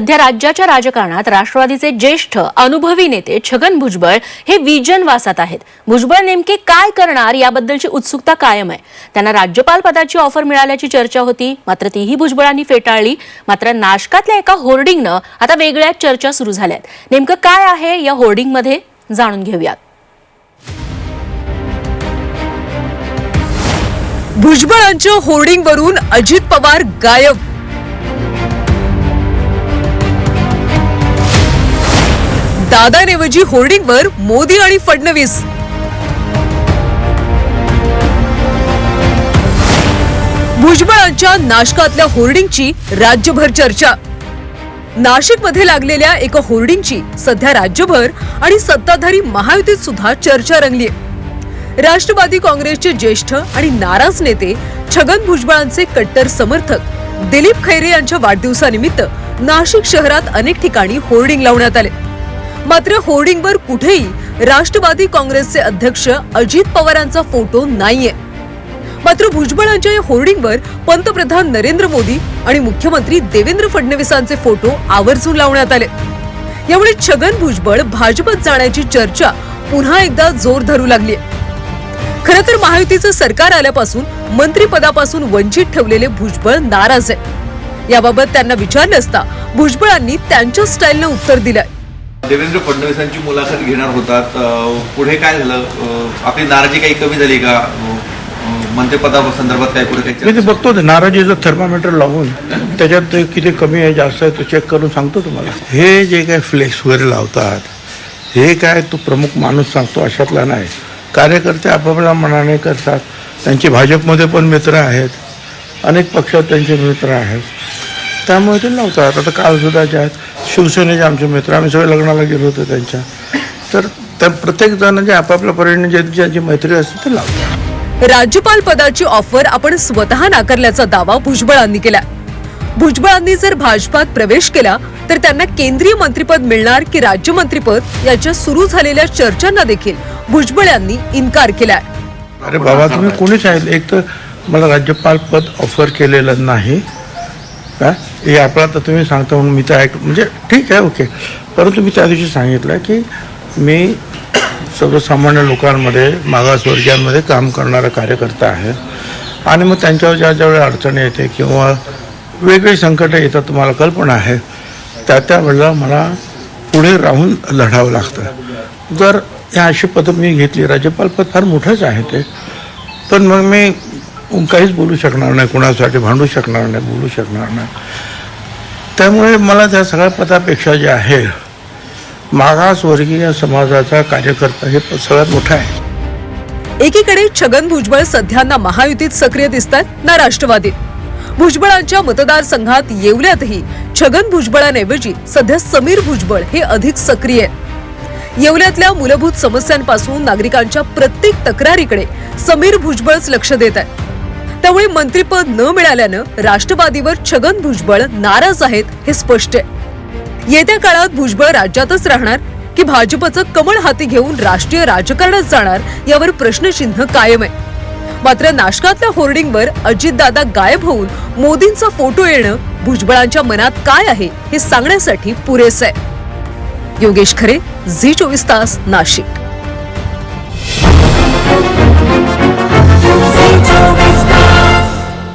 सध्या राज्याच्या राजकारणात राष्ट्रवादीचे ज्येष्ठ अनुभवी नेते छगन भुजबळ हे विजनवासात आहेत. भुजबळ नेमके काय करणार याबद्दलची उत्सुकता कायम आहे. त्यांना राज्यपाल पदाची ऑफर मिळाल्याची चर्चा होती मात्र तीही भुजबळांनी फेटाळली. मात्र नाशकातल्या एका होर्डिंगनं आता वेगळ्याच चर्चा सुरू झाल्यात. नेमकं काय आहे या होर्डिंगमध्ये? जाणून घेऊयात. भुजबळांच्या होर्डिंगवरून अजित पवार गायब दादांऐवजी होर्डिंगवर मोदी आणि फडणवीस. भुजबळांच्या नाशकातल्या होर्डिंगची राज्यभर चर्चा. नाशिकमध्ये लागलेल्या एका होर्डिंगची सध्या राज्यभर आणि सत्ताधारी महायुतीत सुद्धा चर्चा रंगली राष्ट्रवादी काँग्रेसचे ज्येष्ठ आणि नाराज नेते छगन भुजबळांचे कट्टर समर्थक दिलीप खैरे यांच्या वाढदिवसानिमित्त नाशिक शहरात अनेक ठिकाणी होर्डिंग लावण्यात आले. मात्र होर्डिंगवर कुठेही राष्ट्रवादी काँग्रेसचे अध्यक्ष अजित पवारांचा फोटो नाहीये. मात्र भुजबळांच्या या होर्डिंगवर पंतप्रधान नरेंद्र मोदी आणि मुख्यमंत्री देवेंद्र फडणवीसांचे फोटो आवर्जून लावण्यात आले. यामुळे छगन भुजबळ भाजपत जाण्याची चर्चा पुन्हा एकदा जोर धरू लागली खरं तर महायुतीचं सरकार आल्यापासून मंत्रीपदापासून वंचित ठेवलेले भुजबळ नाराज आहे. याबाबत त्यांना विचारलं असता भुजबळांनी त्यांच्या स्टाईलनं उत्तर दिलंय. देवेंद्र फडणवीसांची मुलाखत घेणार होतात. पुढे काय झालं? आपली नाराजी काही कमी झाली का? अ, मंत्रिपदासंदर्भात काय पुढे काही मी ते चर्चा? बघतो ते. नाराजीचं थर्मामीटर लावून त्याच्यात ते किती कमी आहे जास्त आहे तो चेक करून सांगतो तुम्हाला. हे जे काय फ्लेक्स वगैरे लावतात हे काय तो प्रमुख माणूस सांगतो अशातला नाही. कार्यकर्ते आपापल्या मनाने करतात. त्यांचे भाजपमध्ये पण मित्र आहेत. अनेक पक्षात त्यांचे मित्र आहेत. त्यामुळे ते लावतात. आता काल सुद्धा जे आहेत शिवसेनेचे आमचे मित्र आम्ही सगळे लग्नाला गेलो होतो त्यांच्या. तर त्या प्रत्येक जण जे आपापल्या परीने जे ज्यांची मैत्री असते ते लावतात. राज्यपाल पदाची ऑफर आपण स्वतः नाकारल्याचा दावा भुजबळांनी केला भुजबळांनी जर भाजपात प्रवेश केला तर त्यांना केंद्रीय मंत्रिपद मिळणार की राज्यमंत्रीपद याच्या सुरू झालेल्या चर्चांना देखील भुजबळ यांनी इन्कार केलाय. अरे बाबा तुम्ही कोणीच आहेत एक तर मला राज्यपाल पद ऑफर केलेलं नाही. का हे आपला तर तुम्ही सांगता म्हणून मी तर ऐक म्हणजे ठीक आहे ओके. परंतु मी त्या दिवशी सांगितलं की मी सर्वसामान्य लोकांमध्ये मागासवर्गीयांमध्ये काम करणारा कार्यकर्ता आहे. आणि मग त्यांच्यावर ज्या ज्या अडचणी येते किंवा वेगळी संकटं येतात तुम्हाला कल्पना आहे त्या त्या वेळेला मला पुढे राहून लढावं लागतं. जर या अशी पदं मी घेतली राज्यपाल पद फार मोठंच आहे ते. पण मग मी काहीच बोलू शकणार नाही कुणासाठी भांडू शकणार नाही बोलू शकणार नाही. त्यामुळे मला त्या सगळ्या पदापेक्षा जे आहे मागासवर्गीय समाजाचा कार्यकर्ता हे सगळ्यात मोठं आहे. एकीकडे छगन भुजबळ सध्या ना महायुतीत सक्रिय दिसतात ना राष्ट्रवादीत. भुजबळांच्या मतदारसंघात येवल्यातही छगन भुजबळांऐवजी सध्या समीर भुजबळ हे अधिक सक्रिय आहेत. येवल्यातल्या मूलभूत समस्यांपासून नागरिकांच्या प्रत्येक तक्रारीकडे समीर भुजबळच लक्ष देत आहेत. त्यामुळे मंत्रिपद न मिळाल्यानं राष्ट्रवादीवर छगन भुजबळ नाराज आहेत हे स्पष्ट आहे. येत्या काळात भुजबळ राज्यातच राहणार की भाजपचं कमळ हाती घेऊन राष्ट्रीय राजकारणात जाणार यावर प्रश्नचिन्ह कायम आहे. मात्र नाशकातल्या होर्डिंगवर अजितदादा गायब होऊन मोदींचा फोटो येणं भुजबळांच्या मनात काय आहे हे सांगण्यासाठी पुरेसं आहे. योगेश खरे झी चोवीस तास नाशिक.